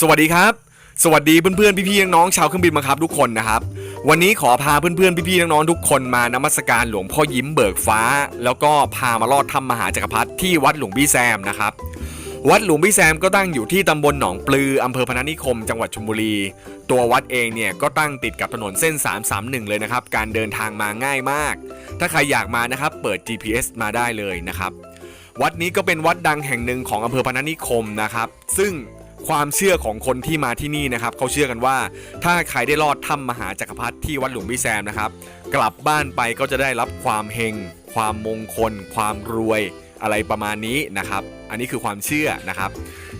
สวัสดีครับ สวัสดีเพื่อนๆพี่ๆน้องๆชาวเครื่องบินบังคับทุกคนนะครับ วันนี้ขอพาเพื่อนๆพี่ๆน้องๆทุกคนมานมัสการหลวงพ่อยิ้มเบิกฟ้า แล้วก็พามาลอดถ้ำมหาจักรพรรดิที่วัดหลวงพี่แซมนะครับวัดหลวงพี่แซมก็ตั้งอยู่ที่ตำบลหนองปลืออำเภอพนัสนิคม จังหวัดชลบุรี ตัววัดเองเนี่ยก็ตั้งติดกับถนนเส้น 331 เลยนะครับ การเดินทางมาง่ายมาก ถ้าใครอยากมานะครับ เปิด GPS มาได้เลยนะครับ วัดนี้ก็เป็นวัดดังแห่งหนึ่งของอำเภอพนัสนิคมนะครับ ซึ่ง ความเชื่อของคนที่มาที่นี่นะครับเขาเชื่อกันว่า ถ้าใครได้ลอดถ้ำมหาจักรพรรดิที่วัดหลวงพี่แซมนะครับ กลับบ้านไปก็จะได้รับความเฮงความมงคล ความรวยอะไรประมาณนี้นะครับ อันนี้คือความเชื่อนะครับ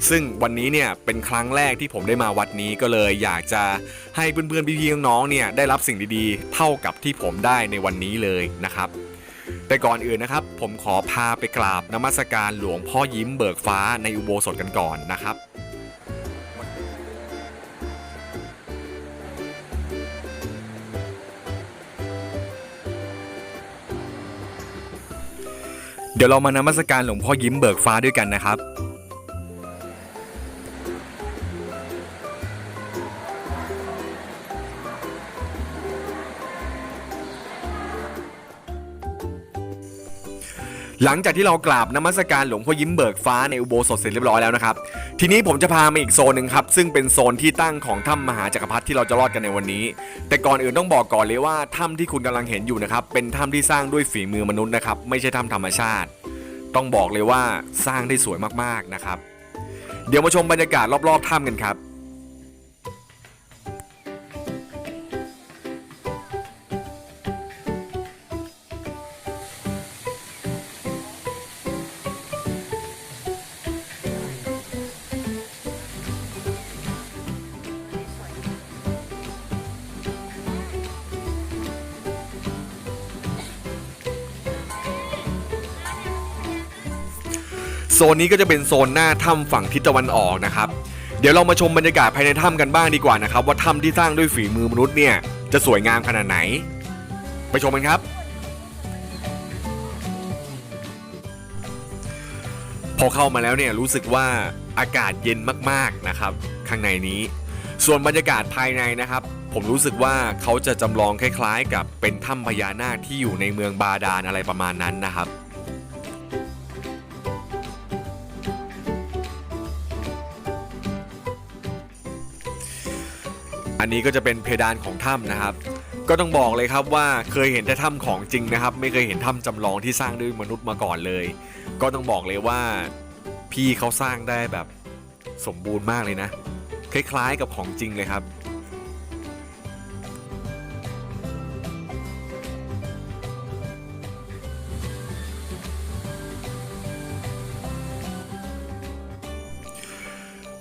ซึ่งวันนี้เนี่ยเป็นครั้งแรกที่ผมได้มาวัดนี้ก็เลยอยากจะให้เพื่อนๆพี่ๆน้องๆเนี่ยได้รับสิ่งดีๆ เท่ากับที่ผมได้ในวันนี้เลยนะครับแต่ก่อนอื่นนะครับ ผมขอพาไปกราบนมัสการหลวงพ่อยิ้มเบิกฟ้าในอุโบสถกันก่อนนะครับ เดี๋ยวเรามานมัสการหลวงพ่อยิ้มเบิกฟ้าด้วยกันนะครับ หลังจากที่เรากราบนมัสการหลวงพ่อยิ้มเบิกฟ้าในอุโบสถเสร็จเรียบร้อยแล้วนะครับ ทีนี้ผมจะพามาอีกโซนหนึ่งครับ ซึ่งเป็นโซนที่ตั้งของถ้ำมหาจักรพรรดิที่เราจะรอดกันในวันนี้ แต่ก่อนอื่นต้องบอกก่อนเลยว่าถ้ำที่คุณกำลังเห็นอยู่นะครับ เป็นถ้ำที่สร้างด้วยฝีมือมนุษย์นะครับ ไม่ใช่ถ้ำธรรมชาติ ต้องบอกเลยว่าสร้างได้สวยมากๆนะครับ เดี๋ยวมาชมบรรยากาศรอบๆถ้ำกันครับ โซนนี้ก็จะเป็นโซนหน้าถ้ำฝั่งทิศตะวันออกนะครับ เดี๋ยวเรามาชมบรรยากาศภายในถ้ำกันบ้างดีกว่านะครับ ว่าถ้ำที่สร้างด้วยฝีมือมนุษย์เนี่ยจะสวยงามขนาดไหน ไปชมกันครับพอเข้ามาแล้วเนี่ยรู้สึกว่าอากาศเย็นมากๆนะครับ ข้างในนี้ ส่วนบรรยากาศภายในนะครับ ผมรู้สึกว่าเขาจะจำลองคล้ายๆ กับเป็นถ้ำพญานาคที่อยู่ในเมืองบาดาลอะไรประมาณนั้นนะครับ อันนี้ก็จะเป็นเพดานของถ้ำนะครับ ก็ต้องบอกเลยครับว่าเคยเห็นแต่ถ้ำของจริงนะครับ ไม่เคยเห็นถ้ำจำลองที่สร้างด้วยมนุษย์มาก่อนเลย ก็ต้องบอกเลยว่าพี่เขาสร้างได้แบบสมบูรณ์มากเลยนะ คล้ายๆกับของจริงเลยครับ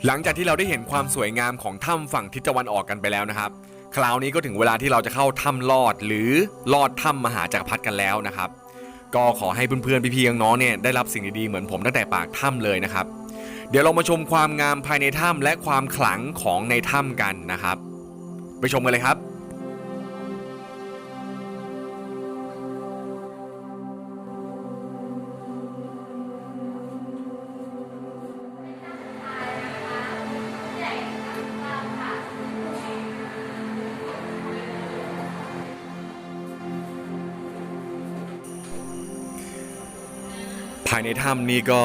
หลังจากที่เราได้เห็นความสวยงามของถ้ำฝั่งทิศตะวันออกกันไปแล้วนะครับ คราวนี้ก็ถึงเวลาที่เราจะเข้าถ้ำลอดหรือลอดถ้ำมหาจักรพรรดิกันแล้วนะครับ ก็ขอให้เพื่อนๆพี่ๆน้องๆเนี่ยได้รับสิ่งดีๆเหมือนผมตั้งแต่ปากถ้ำเลยนะครับ เดี๋ยวเรามาชมความงามภายในถ้ำและความขลังของในถ้ำกันนะครับ ไปชมกันเลยครับายในถ้ำนี่ก็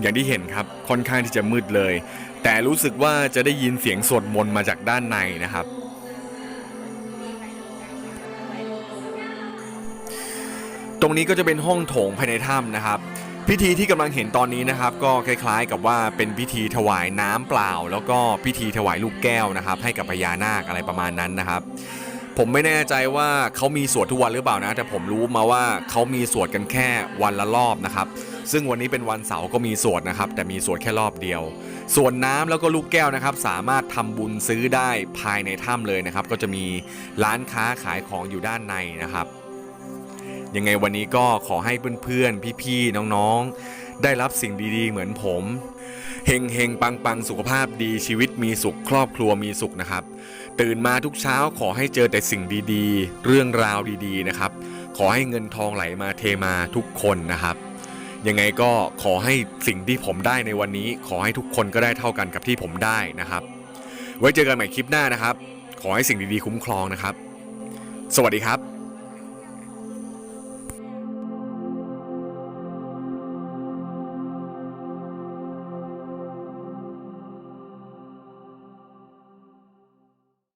อย่างที่เห็นครับค่อนข้างที่จะมืดเลย แต่รู้สึกว่าจะได้ยินเสียงสวดมนต์มาจากด้านในนะครับ ตรงนี้ก็จะเป็นห้องโถงภายในถ้ำนะครับ พิธีที่กำลังเห็นตอนนี้นะครับ ก็คล้ายๆกับว่าเป็นพิธีถวายน้ำเปล่า แล้วก็พิธีถวายลูกแก้วนะครับ ให้กับพญานาคอะไรประมาณนั้นนะครับ ผมไม่แน่ใจว่าเขามีสวดทุกวันหรือเปล่านะ แต่ผมรู้มาว่าเขามีสวดกันแค่วันละรอบนะครับ ซึ่งวันนี้เป็นวันเสาร์ก็มีสวดนะครับ แต่มีสวดแค่รอบเดียว ส่วนน้ำแล้วก็ลูกแก้วนะครับ สามารถทำบุญซื้อได้ภายในถ้ำเลยนะครับ ก็จะมีร้านค้าขายของอยู่ด้านในนะครับ ยังไงวันนี้ก็ขอให้เพื่อนๆ พี่ๆ น้องๆ ได้รับสิ่งดีๆ เหมือนผม เฮงเฮงปังปังสุขภาพดีชีวิตมีสุขครอบครัวมีสุขนะครับ ตื่นมาทุกเช้าขอให้เจอแต่สิ่งดีๆ เรื่องราวดีๆนะครับ ขอให้เงินทองไหลมาเทมาทุกคนนะครับ ยังไงก็ขอให้สิ่งที่ผมได้ในวันนี้ ขอให้ทุกคนก็ได้เท่ากันกับที่ผมได้นะครับ ไว้เจอกันใหม่คลิปหน้านะครับ ขอให้สิ่งดีๆคุ้มครองนะครับ สวัสดีครับ